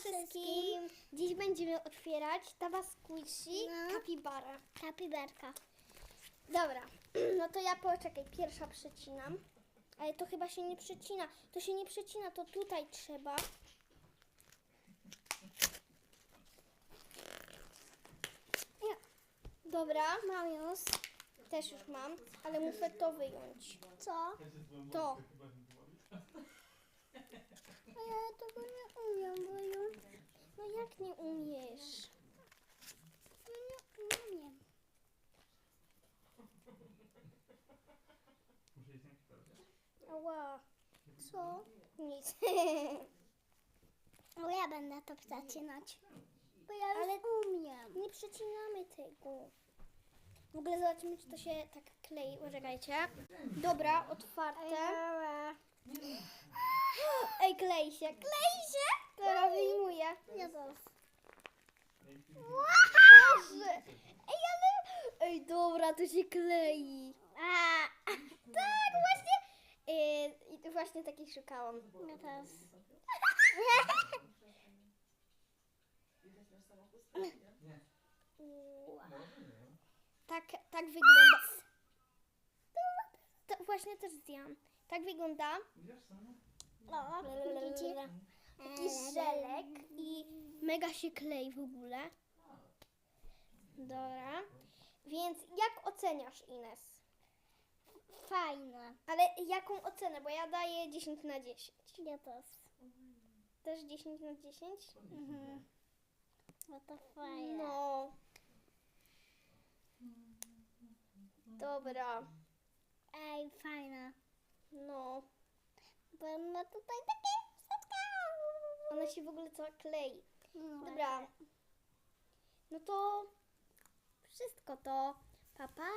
wszystkim! Dziś będziemy otwierać Tawa Squishy No. Capybara. Kapiberka. Dobra, no to ja poczekaj, pierwsza przecinam. Ale to chyba się nie przecina. To się nie przecina, to tutaj trzeba. Ja. Dobra, Mam już. też już mam, ale muszę to wyjąć. Co? To. A ja tego nie umiem, bo już No jak nie umiesz? no nie umiem. Ała, Co? nic. No ja będę to przecinać. Bo ja już Ale- umiem. Nie przecinamy tego. W ogóle zobaczymy, czy to się tak klei. Poczekajcie. Dobra, otwarte. Ej, klei się, klei się! Teraz wyjmuję. Ja też. Boże! Ej, ale... Ej, dobra, to się klei. A, Tak, właśnie. Yy, I to właśnie takich szukałam. ja też. Tak, tak wygląda. To właśnie też zdjęłam. Tak wygląda No, widzicie? Mega się klei w ogóle. Dobra. Więc jak oceniasz Ines? Fajne. Ale jaką ocenę? Bo ja daję 10 na 10. Ja też. Też 10 na 10? Mhm. No to fajne. No. Dobra. Ej, fajne. No. Bo ma tutaj takie setka. Ona się w ogóle cała klei. Dobra. No to wszystko to. Pa, pa.